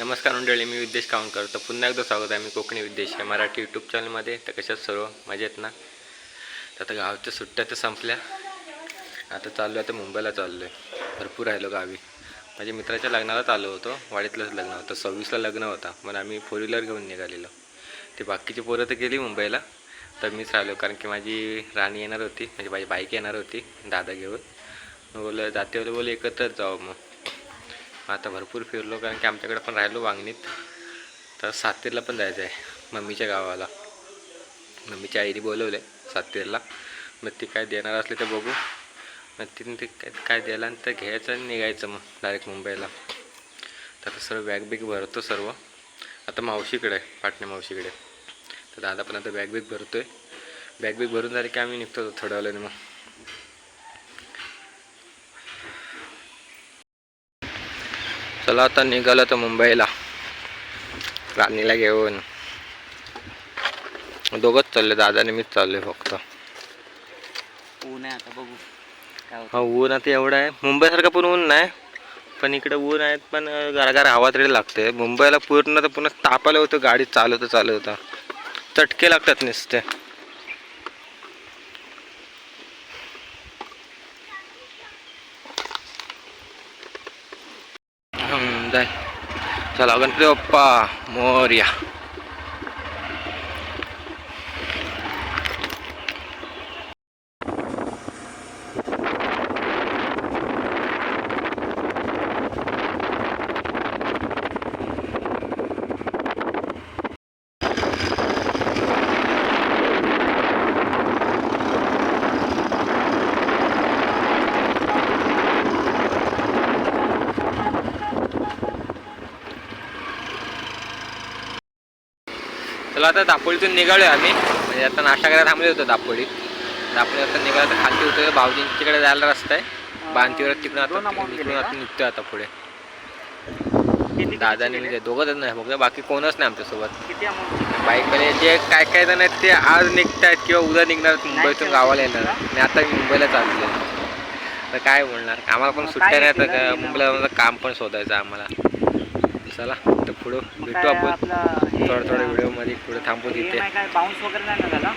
नमस्कार मंडळी मी विद्देश कावणकर. तर पुन्हा एकदा स्वागत आहे मी कोकणी विद्देश या मराठी यूट्यूब चॅनलमध्ये तर कशात सर्व मजेत ना? तर आता गावच्या सुट्ट्या तर संपल्या. आता चाललो आहे तर मुंबईला चाललो आहे भरपूर राहिलो गावी. माझ्या मित्राच्या लग्नालाच आलो होतो वाडीतलंच लग्न होतं. सव्वीसला लग्न होता मग आम्ही फोर व्हीलर घेऊन निघालेलो. ते बाकीची पोरं तर गेली मुंबईला तर मीच राहिलो. कारण की माझी राणी येणार होती म्हणजे माझी बाईक येणार होती दादा घेऊन मग बोललं जाते बोले एकत्रच जाऊ मग. आता भरपूर फिरलो कारण की आमच्याकडे पण राहिलो वांगणीत. तर सातेरला पण जायचं आहे मम्मीच्या गावाला. मम्मीच्या आईने बोलवले सातेरला मग ती काय देणार असले तर बघू. मग तिने ते काय काय द्यायला आणि तर घ्यायचं आणि निघायचं मग डायरेक्ट मुंबईला. तर आता सर्व बॅग बिग भरतो सर्व. आता मावशीकडे आहे पाटणे मावशीकडे. तर दादा पण आता बॅग बिग भरतोय. बॅग बिग भरून झाली की आम्ही निघतो थोड्या वेळाने मग. चला आता निघालो तर मुंबईला. राणीला घेऊन. दोघंच चालले दादाने मीच चाललोय फक्त. ऊन आहे आता बघू. हा ऊन आता एवढं आहे. मुंबईसारखं पण ऊन नाही पण इकडे ऊन आहेत पण गारगार हवा तरी लागते. मुंबईला पूर्ण तर पुन्हा तापायला होतं गाडी चालवतं चालवतं. चटके लागतात नुसते. हम्म, जाय चला गणपती बाप्पा मोर्या. आता दापोलीतून निघालो आम्ही. म्हणजे आता नाश्ता करायला थांबले होतो दापोलीत दापोली आता निघालो तर खाली होतो भाऊजींच्याकडे जायला रस्ता आहे. बांधतीवर तिकडून आता दिले आता का? निघतोय आता पुढे. किती म्हणजे दोघं जण नाही फक्त. बाकी कोणच नाही आमच्यासोबत? बाईकमध्ये जे काय काय जण आहेत ते आज निघतायत किंवा उद्या निघणार आहेत. मुंबईतून गावाला? येणार आणि आता मी मुंबईला चाललो तर काय बोलणार? आम्हाला पण सुट्ट्या नाही तर? मुंबईला काम पण शोधायचं आम्हाला. चला तर पुढं भेटू आपण. थोड्या अं, व्हिडिओमध्ये पुढे थांबू तिथे बाउन्स वगैरे नाही ना झाला?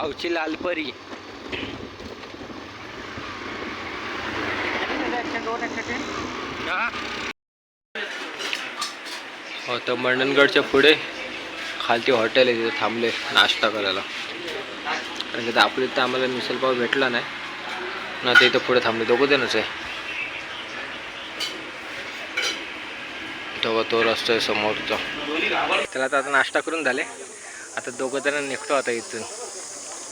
गावची लालपरी हो? तर मंडणगडच्या पुढे खालती हॉटेल आहे तिथे थांबले नाश्ता करायला. कारण की आपलं इथं आम्हाला मिसलपाव भेटला नाही. ना ते इथं पुढे थांबले दोघं जणच आहे. तेव्हा तो रस्तो आहे समोरचा. त्याला तर आता नाश्ता करून झाले. आता दोघं जण निघतो आता इथून.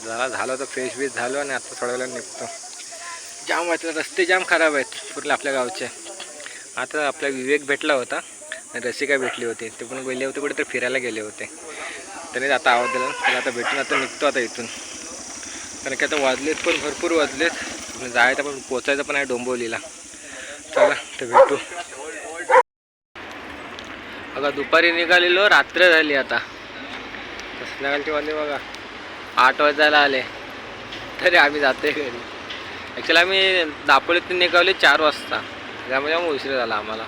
जरा झालं तर फ्रेश बीश झालो आणि आता थोड्या वेळाने निघतो. जाम वाटलं रस्ते जाम खराब आहेत पूर्ण आपल्या गावचे. आता आपला विवेक भेटला होता आणि रसिका भेटली होती. ते पण गेले होते कुठे तर फिरायला गेले होते. त्याने आता आवाज दिला त्याला आता भेटून आता निघतो आता इथून. कारण की आता वाजलेत पण भरपूर वाजलेत. जायचं पण पोचायचं पण आहे डोंबवलीला. चला तर भेटू. बघा दुपारी निघालेलो रात्र झाली आता. संध्याकाळची वाजले बघा. आठ वाजायला आले. तरी आम्ही जातोय घरी. ॲक्च्युली आम्ही दापोलीतून निघावले चार वाजता. त्यामुळे मग उशीर झाला आम्हाला.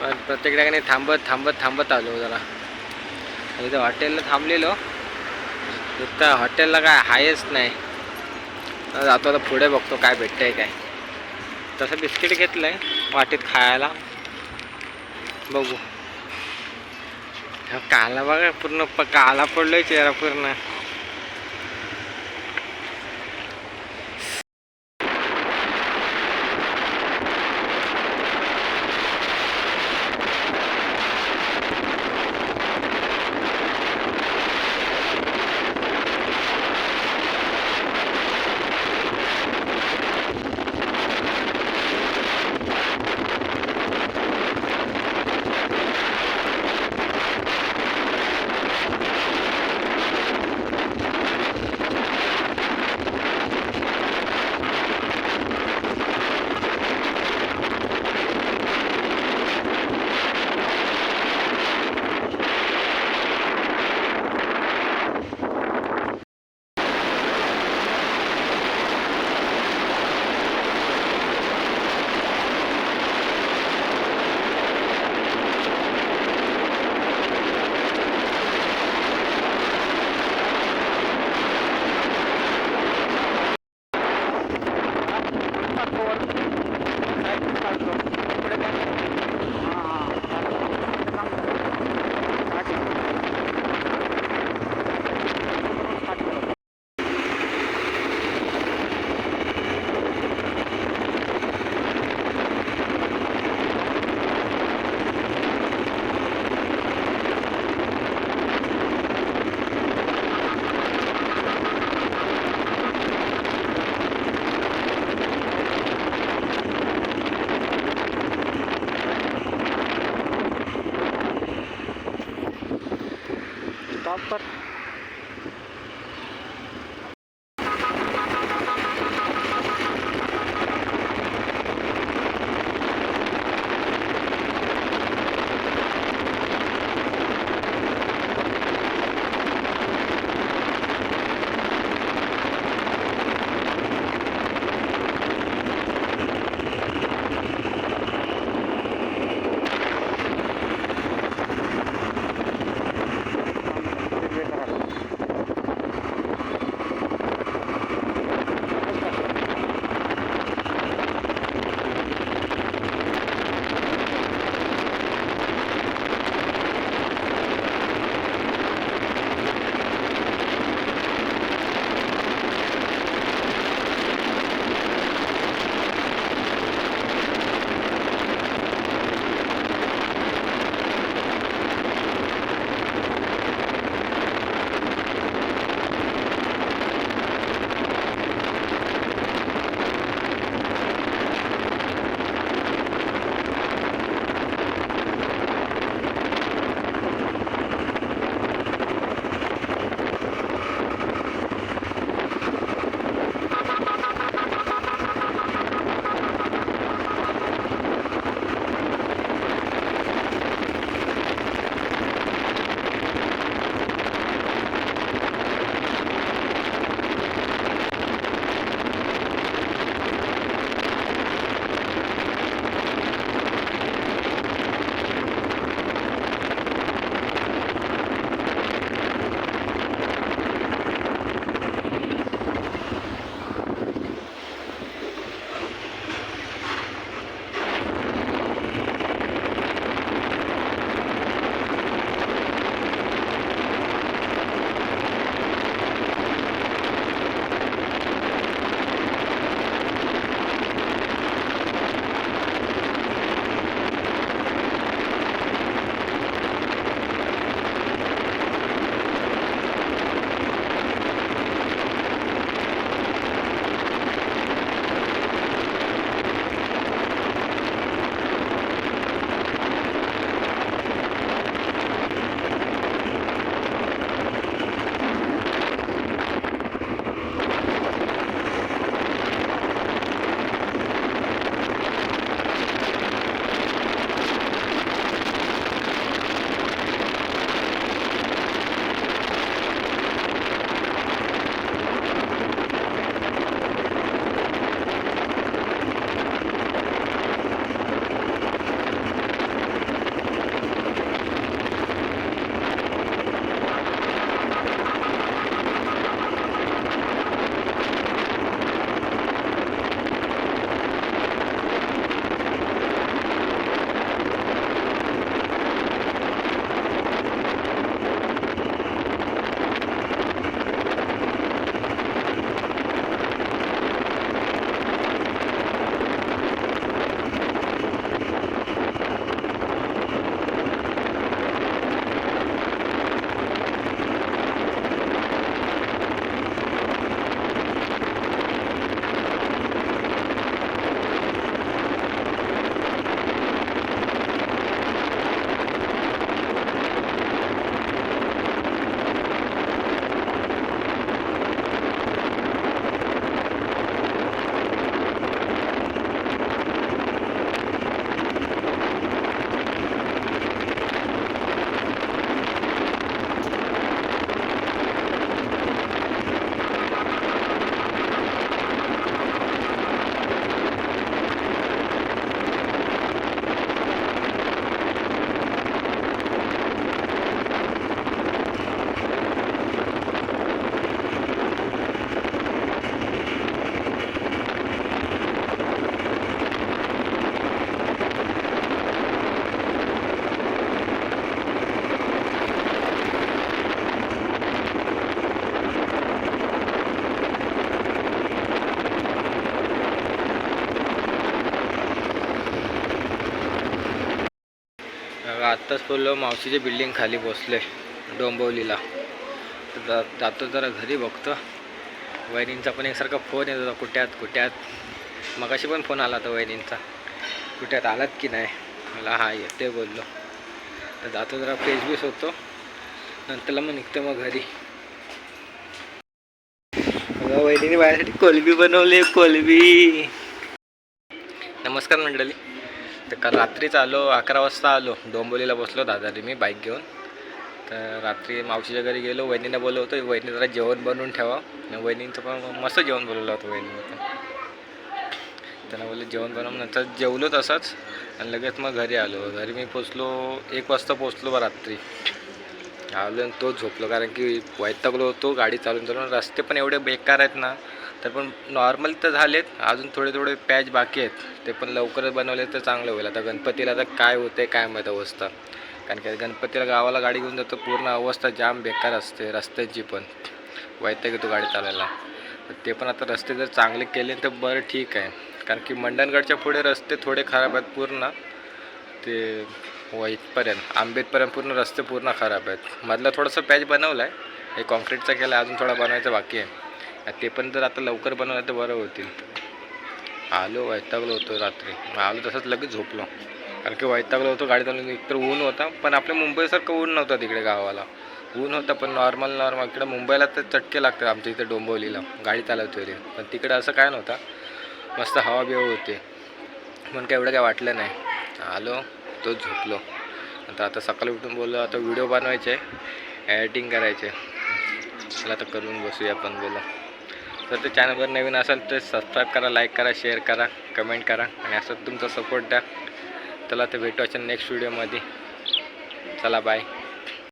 पण प्रत्येक ठिकाणी थांबत थांबत थांबत आलो जरा. आणि इथं हॉटेलला थांबलेलो. इथं हॉटेलला काय आहेच नाही. जातो आता पुढे बघतो काय भेटतं आहे काय. तसं बिस्किट घेतलं आहे वाटेत खायला. बघू. काला बघा पूर्ण प काला पडलोय चेहरा पूर्ण. आत्ताच बोललो मावशीच्या बिल्डिंग खाली बसले डोंबवलीला. तर जा जातो जरा घरी बघतो. वहिनींचा पण एकसारखा फोन येत होता कुठ्यात कुठ्यात मगाशी पण फोन आला होता वहिनींचा. कुठ्यात आलात की नाही? मला हा येते बोललो. तर जातो जरा फ्रेश बीस होतो. नंतरला मग निघतो मग घरी. वहिनीने माझ्यासाठी कोलबी बनवली कोलबी. नमस्कार मंडळी. तर काल रात्रीच आलो अकरा वाजता आलो. डोंबोलीला बसलो दादारी मी बाईक घेऊन. तर रात्री मावशीच्या घरी गेलो वहिनीला बोलवतो वहिनी जरा जेवण बनवून ठेवा. आणि वहिनींचं पण मस्त जेवण बोलवलं होतं वहिनीने त्यांना बोललं जेवण बनवून नंतर जेवलो तसंच. आणि लगेच मग घरी आलो. घरी मी पोचलो एक वाजता पोचलो बा रात्री. आलो आणि तोच झोपलो. कारण की वैतागलो होतो गाडी चालून चालून. रस्ते पण एवढे बेकार आहेत ना तर पण नॉर्मल तर झालेत. अजून थोडे थोडे पॅच बाकी आहेत. ते पण लवकरच बनवले तर चांगलं होईल. आता गणपतीला तर काय होते काय माहीत अवस्था. कारण की गणपतीला गावाला गाडी घेऊन जातो पूर्ण अवस्था जाम बेकार असते रस्त्याची पण. वैताग येतो गाडी चालायला ते पण आता रस्ते जर चांगले केले तर बरं ठीक आहे. कारण की मंडणगडच्या पुढे रस्ते थोडे खराब आहेत पूर्ण. ते व इथपर्यंत आंबेतपर्यंत पूर्ण रस्ते पूर्ण खराब आहेत. मधला थोडंसं पॅच बनवलं आहे हे कॉन्क्रीटचा केला आहे, अजून थोडा बनवायचा बाकी आहे. ते पण जर आता लवकर बनवलं तर बरं होतील. आलो वैतागलो होतो रात्री. मग आलो तसंच लगेच झोपलो. कारण की वैतागलो होतो गाडी चालवून. एकतर ऊन होता पण आपल्या मुंबईसारखं ऊन नव्हतं तिकडे गावाला. ऊन होतं पण नॉर्मल नॉर्मल इकडे मुंबईला तर चटके लागतात आमच्या इथे डोंबवलीला. गाडी चालवते रे. पण तिकडे असं काय नव्हतं. मस्त हवा बिवा होते. म्हणून काय एवढं काय वाटलं नाही. आलो तो झोपलो. नंतर आता सकाळी उठून बोललो आता व्हिडिओ बनवायचे. एडिटिंग करायचे. चला आता करून बसूया आपण बोला. तर ते चॅनलवर नवीन असेल तर सबस्क्राईब करा लाईक करा शेअर करा कमेंट करा आणि असं तुमचा सपोर्ट द्या. चला तर भेटू नेक्स्ट व्हिडिओमध्ये चला बाय